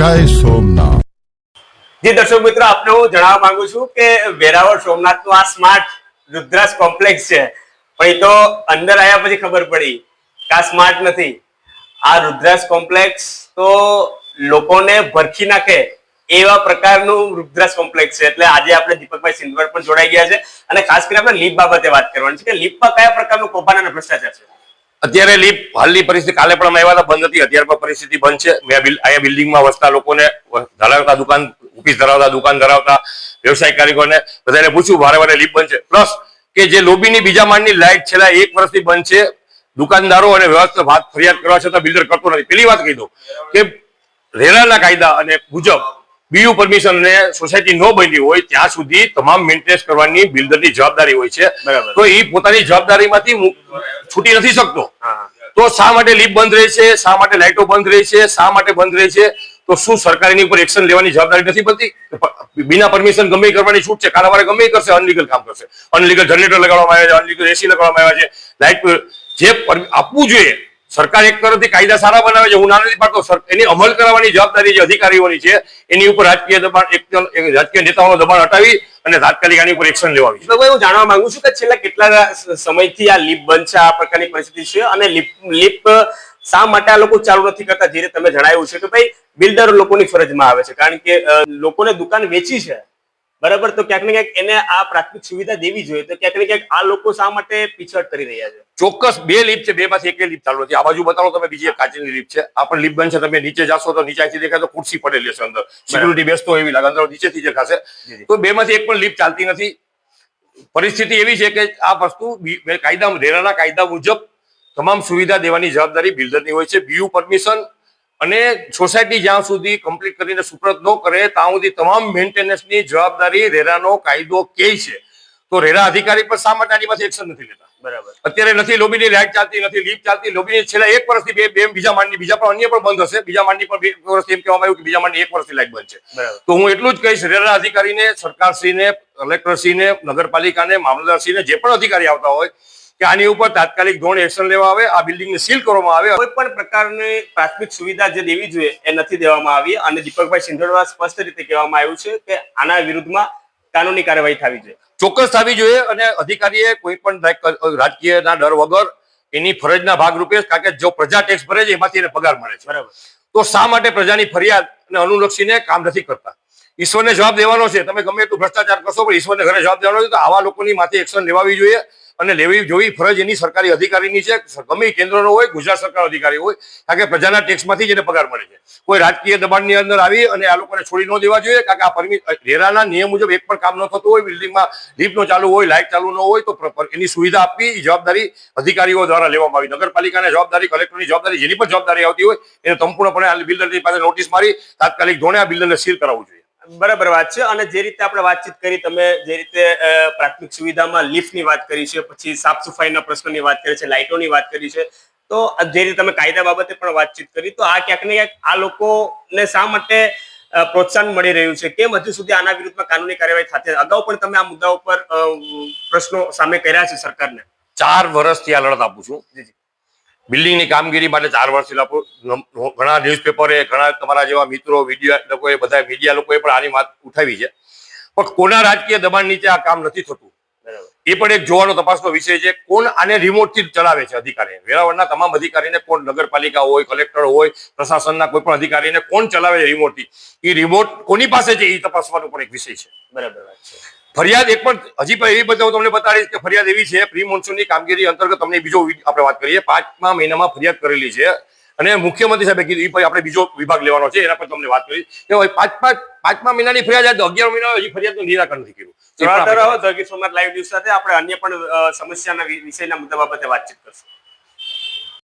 જય સોમનાથ. જી, દર્શક મિત્રો, આપને હું જણાવવા માંગુ છું કે વેરાવળ સોમનાથનું આ સ્માર્ટ રુદ્રાસ કોમ્પ્લેક્સ છે. પણ એ તો અંદર આવ્યા પછી ખબર પડી કે આ સ્માર્ટ નથી. આ રુદ્રાસ કોમ્પ્લેક્સ તો લોકોને ભરખી નાખે એવા પ્રકારનું રુદ્રાસ કોમ્પ્લેક્સ છે. એટલે આજે આપણે દીપકભાઈ સિંધવડ પણ જોડાઈ ગયા છે. અને ખાસ કરીને આપણે લીપ બાબતે વાત કરવાની છે કે લીપમાં કયા પ્રકારનું કૌભાંડ અને ભ્રષ્ટાચાર છે? અત્યારે લીપ હાલની પરિસ્થિતિ, કાલે પણ અમે આવ્યા બંધ હતી, અત્યારે પણ પરિસ્થિતિ બંધ છે. મેં અહીંયા બિલ્ડિંગમાં વસતા લોકોને ધરાવતા દુકાન, ઓફિસ ધરાવતા, દુકાન ધરાવતા વ્યવસાય કારીગરોને બધાને પૂછ્યું, વારે વારે લીપ બંધ છે. પ્લસ કે જે લોબીની બીજા માળની લાઇટ છેલ્લા એક વર્ષથી બંધ છે, દુકાનદારો અને વ્યવસ્થિત વાત ફરિયાદ કરવા છતાં બિલ્ડર કરતો નથી. પેલી વાત કહી દઉં કે રેરાના કાયદા અને મુજબ બીયુ પરમિશન અને સોસાયટી ન બની હોય ત્યાં સુધી તમામ મેન્ટેનન્સ કરવાની બિલ્ડરની જવાબદારી હોય છે. તો એ પોતાની જવાબદારીમાંથી માંથી છૂટી નથી શકતો. તો શા માટે લીપ બંધ રહે છે? શા માટે લાઇટો બંધ રહે છે? શા માટે બંધ રહે છે? તો શું સરકાર એની ઉપર એક્શન લેવાની જવાબદારી નથી પડતી? બિના પરમિશન ગમે કરવાની છૂટ છે. કારવારે ગમે કરશે અનલીગલ કામ કરશે. અનલીગલ જનરેટર લગાડવામાં આવ્યા છે અનલીગલ એસી લગાડવામાં આવ્યા છે. લાઇટ જે આપવું જોઈએ સરકાર એક તરફથી કાયદા સારા બનાવે છે, હું ના નથી પાડતો એની અમલ કરાવવાની જવાબદારી જે અધિકારીઓની છે, એની ઉપર રાજકીય દબાણ, એક રાજકીય નેતાઓનો દબાણ હટાવી અને તાત્કાલિક આની ઉપર એક્શન લેવાની છે. હું જાણવા માંગુ છું કે છેલ્લા કેટલા સમયથી આ લીપ બંધ છે, આ પ્રકારની પરિસ્થિતિ છે અને લીપ લીપ શા માટે આ લોકો ચાલુ નથી કરતા? જે તમે જણાવ્યું છે કે ભાઈ બિલ્ડર લોકોની ફરજમાં આવે છે, કારણ કે લોકોને દુકાન વેચી છે. બરાબર? તો ક્યાંક ને ક્યાંક એને આ પ્રાથમિક સુવિધા દેવી જોઈએ. તો ક્યાંક ને ક્યાંક આ લોકો શા માટે પીછળ કરી રહ્યા છે? ચોક્કસ બે લીપ છે બે માંથી એક લીપ ચાલુ નથી. આ બાજુ બતાવો તમે બીજી એક કાચની લીપ છે. આ પણ લીપ બનશે તમે નીચે જાશો તો નીચે અહીંથી દેખાય તો ખુરશી પડેલી હશે અંદર. સિક્યુરિટી બેસતો એવી લાગે અંદર નીચેથી દેખાશે. તો બે માંથી એક પણ લીપ ચાલતી નથી. પરિસ્થિતિ એવી છે કે આ વસ્તુ કાયદા રેરાના કાયદા મુજબ તમામ સુવિધા દેવાની જવાબદારી બિલ્ડરની હોય છે. બીયુ પરમિશન અને સોસાયટી જ્યાં સુધી કમ્પ્લીટ કરીને સુપ્રત ન કરે ત્યાં સુધી તમામ મેન્ટેનન્સની જવાબદારી રેરાનો કાયદો કે છે. તો રેરા અધિકારી પર શા માટે આની પાસે એક્શન નથી લેતા? બરાબર. અત્યારે નથી લોબીની લાઇટ ચાલતી નથી લીપ ચાલતી લોબીની છેલ્લા એક વર્ષથી બે બે બીજા માંડની બીજા પણ અન્ય પણ બંધ હશે. બીજા માંડની પણ બે વર્ષથી એમ કહેવામાં આવ્યું કે બીજા માંડની એક વર્ષથી લાઇટ બંધ છે. તો હું એટલું જ કહીશ રેરા અધિકારીને સરકારશ્રીને કલેક્ટરશ્રીને નગરપાલિકાને મામલતદારશ્રીને જે પણ અધિકારી આવતા હોય કે આની ઉપર તાત્કાલિક ધોરણ એક્શન લેવા આવે આ બિલ્ડિંગને સીલ કરવામાં આવે. કોઈ પણ પ્રકારની પ્રાથમિક સુવિધા જે દેવી જોઈએ એ નથી દેવામાં આવી. અને દીપકભાઈ સિંધોડવા સ્પષ્ટ રીતે કહેવામાં આવ્યું છે કે આના વિરુદ્ધમાં કાનૂની કાર્યવાહી થવી જોઈએ. ચોક્કસ થવી જોઈએ અને અધિકારીએ કોઈ પણ રાજકીયના ડર વગર એની ફરજના ભાગરૂપે કારણ કે જો પ્રજા ટેક્સ ભરે છે એમાંથી એને પગાર મળે છે. બરાબર. તો શા માટે પ્રજાની ફરિયાદ અને અનુલક્ષીને કામ નથી કરતા? ઈશ્વરને જવાબ દેવાનો છે. તમે ગમે એટલું ભ્રષ્ટાચાર કરશો પણ ઈશ્વરને ઘરે જવાબ દેવાનો છે. તો આવા લોકોની માથે એક્શન લેવાવી જોઈએ. અને લેવી જોવી ફરજ એની સરકારી અધિકારીની છે. ગમે કેન્દ્રનો હોય, ગુજરાત સરકાર અધિકારી હોય, કારણ કે પ્રજાના ટેક્સમાંથી જ એને પગાર મળે છે. કોઈ રાજકીય દબાણની અંદર આવી અને આ લોકોને છોડી ન દેવા જોઈએ, કારણ કે આ પરમિટ રેરાના નિયમ મુજબ એક પણ કામ ન થતું હોય, બિલ્ડિંગમાં લીફ્ટ નો ચાલુ હોય, લાઇટ ચાલુ ન હોય, તો એની સુવિધા આપવી જવાબદારી અધિકારીઓ દ્વારા લેવામાં આવી. નગરપાલિકાની જવાબદારી, કલેક્ટરની જવાબદારી, જેની પણ જવાબદારી આવતી હોય, એને સંપૂર્ણપણે આ બિલ્ડરની પાસે નોટિસ મારી, તાત્કાલિક ધોરણે આ બિલ્ડરને સીલ કરાવવું જોઈએ. બરાબર વાત છે અને જે રીતે આપણે વાતચીત કરી, તમે જે રીતે પ્રાથમિક સુવિધામાં લિફ્ટની વાત કરી છે, પછી સાફ સફાઈના પ્રશ્નની વાત કરી છે, લાઇટોની વાત કરી છે, તો જે રીતે તમે કાયદા બાબતે પણ વાતચીત કરી, તો આ ક્યાંક ને ક્યાંક આ લોકોને શા માટે પ્રોત્સાહન મળી રહ્યું છે કેમ હજુ સુધી આના વિરુદ્ધમાં કાનૂની કાર્યવાહી થતી? અગાઉ પણ તમે આ મુદ્દા ઉપર પ્રશ્નો સામે કર્યા છે સરકારને ચાર વર્ષથી આ લડત આપું છું. બિલ્ડિંગની કામગીરી માટે ચાર વર્ષથી ઘણા ન્યૂઝપેપરે ઘણા તમારા જેવા મિત્રો વીડિયો લોકોએ બધા મીડિયા લોકોએ પણ આની વાત ઉઠાવી છે. પણ કોના રાજકીય દબાણ નીચે આ કામ નથી થતું? બરાબર. એ પણ એક જોવાનો તપાસનો વિષય છે કોણ આને રિમોટથી ચલાવે છે અધિકારી વેરાવળના તમામ અધિકારીને કોણ? નગરપાલિકા હોય કલેક્ટર હોય પ્રશાસનના કોઈ પણ અધિકારીને કોણ ચલાવે છે રિમોટથી એ રિમોટ કોની પાસે છે? એ તપાસવાનો પણ એક વિષય છે. બરાબર ફરિયાદ એક પણ હજી પણ એવી બતાવું તમને બતાડીશ કે ફરિયાદ એવી છે પ્રી મોન્સૂનની કામગીરી અંતર્ગત તમને બીજો આપણે વાત કરીએ. પાંચમા મહિનામાં ફરિયાદ કરેલી છે. અને મુખ્યમંત્રી સાહેબે કીધું એ પછી આપણે બીજો વિભાગ લેવાનો છે, એના પર તમને વાત કરી. કે ભાઈ પાંચ પાંચ પાંચમા મહિનાની ફરિયાદ તો અગિયાર મહિના હજી ફરિયાદનું નિરાકરણ નથી કર્યું. લાઈવ ન્યૂઝ સાથે આપણે અન્ય પણ સમસ્યાના વિષયના મુદ્દા બાબતે વાતચીત કરશું.